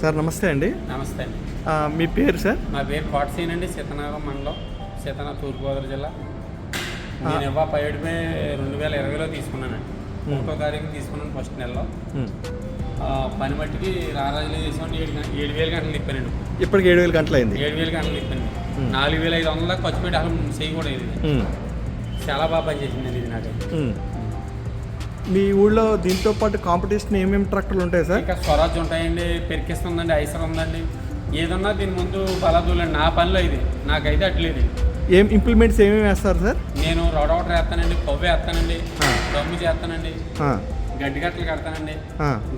Sir నమస్తే అండి. నమస్తే అండి. మీ పేరు సార్? నా పేరు కోటసీన్ అండి సీతనగరం మండలం సీతన తూర్పుగోదావరి జిల్లా. నేను ఇవ్వ పైడిమే రెండు వేల ఇరవైలో తీసుకున్నానండి ఒకటో తారీఖు తీసుకున్నాను ఫస్ట్ నెలలో. పని మట్టికి రారాజులు చేసామండి ఏడు ఏడు వేల గంటలు తిప్పానండి. ఇప్పటికి ఏడు వేల గంటలు అయింది. ఏడు వేల గంటలు తిప్పాను నాలుగు వేల ఐదు వందల ఖర్చు పెట్టి అసలు చేయి కూడా ఇది ఉమ్. చాలా బాగా పనిచేసిందండి ఇది ఉమ్. మీ ఊళ్ళో దీంతో పాటు కాంపిటీషన్ ఏమేమి ట్రాక్టర్లు ఉంటాయి సార్? ఇంకా స్వరాజ్ ఉంటాయండి పెరికిస్తు ఉందండి ఐసర్ ఉందండి. ఏదన్నా దీని ముందు బలదూలండి నా పనిలో ఇది. నాకైతే అట్లేదు. ఏం ఇంప్లిమెంట్స్ ఏమేమి వేస్తారు సార్? నేను రోడవటర్ వేస్తానండి కొవ్వు వేస్తానండి. దమ్ము చేస్తానండి. గడ్డి గట్టలు కడతానండి.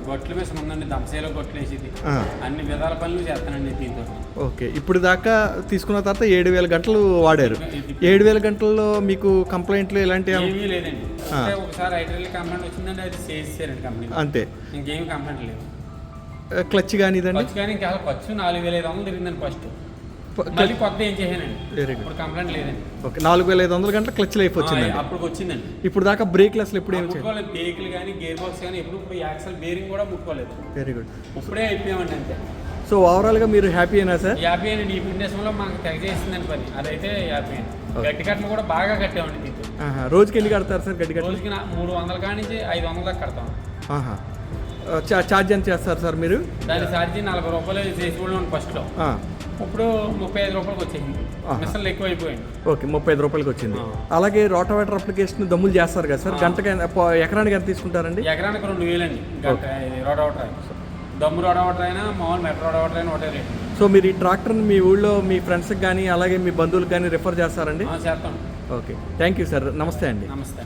గొట్లు మిషన్ ఉందండి దంసేలో గొట్లు వేసేది. అన్ని విధాల పనులు చేస్తానండి దీంతో. ఓకే ఇప్పుడు దాకా తీసుకున్న తర్వాత ఏడు వేల గంటలు వాడారు. ఏడు వేల గంటల్లో మీకు కంప్లైంట్లు ఇలాంటి ఏమీ లేదండి. ఒకసారి ఐటీఎల్ కంప్లైంట్ వచ్చిందండి అది చేసేసారండి కంపెనీ. అంతే. ఇంకేమి కంప్లైంట్ లేవు క్లచ్ కానీ ఇదండి ఖర్చు కానీ ఇంకా ఖర్చు నాలుగు వేల ఐదు వందలు తిరిగిందండి ఫస్ట్. మళ్ళీ కొత్త ఏం చేశానండి? వెరీ గుడ్ ఇప్పుడు కంప్లైంట్ లేదండి. ఓకే నాలుగు వేల ఐదు వందల గంటల క్లచ్ లైఫ్ వచ్చిందండి. అప్పుడు వచ్చిందండి. ఇప్పుడు దాకా బ్రేక్లు అసలు ఎప్పుడు ఏమి ముట్టుకోలేదు. బేకులు కానీ గేర్ బాక్స్ కానీ ఎప్పుడు యాక్సల్ బేరింగ్ కూడా ముట్టుకోలేదు. వెరీ గుడ్ ఇప్పుడే అయిపోయామండి అంతే. సో ఓవరాల్గా మీరు హ్యాపీ అయినా సార్? యాభై అండి ఈ విన్యాసంలో మాకు తెగ చేసిందండి పని. అదైతే యాభై గట్టి కట్టలు కూడా బాగా కట్టామండి దీంతో రోజుకి ఎన్ని కడతారు సార్ గట్టి రోజుకి నా మూడు వందల కాడి నుంచి ఐదు వందల దాకా కడతాం. ఛార్జ్ ఎంత చేస్తారు సార్ మీరు? దాని ఛార్జీ నలభై రూపాయలు చేసి కూడా ఫస్ట్లో ఇప్పుడు ముప్పై ఐదు రూపాయలకి వచ్చేసింది ఆహా. మిషన్లు ఎక్కువ అయిపోయింది ఓకే ముప్పై ఐదు రూపాయలకి వచ్చింది. అలాగే రోటోవేటర్ అప్లికేషన్ దమ్ములు చేస్తారు కదా సార్? గంటకి ఎకరానికి ఎంత తీసుకుంటారండి? ఎకరానికి రెండు వేలండి. గంట ఇది రోడవటర్ దమ్ము రోడవటర్ అయినా మామూలు మెట్రో రోడవటర్ అయినా ఒకటే రేటు. సో మీరు ఈ ట్రాక్టర్ని మీ ఊళ్ళో మీ ఫ్రెండ్స్కి కానీ అలాగే మీ బంధువులకు కానీ రిఫర్ చేస్తారండి? చేస్తాం. ఓకే. Thank you sir. నమస్తే అండి. నమస్తే.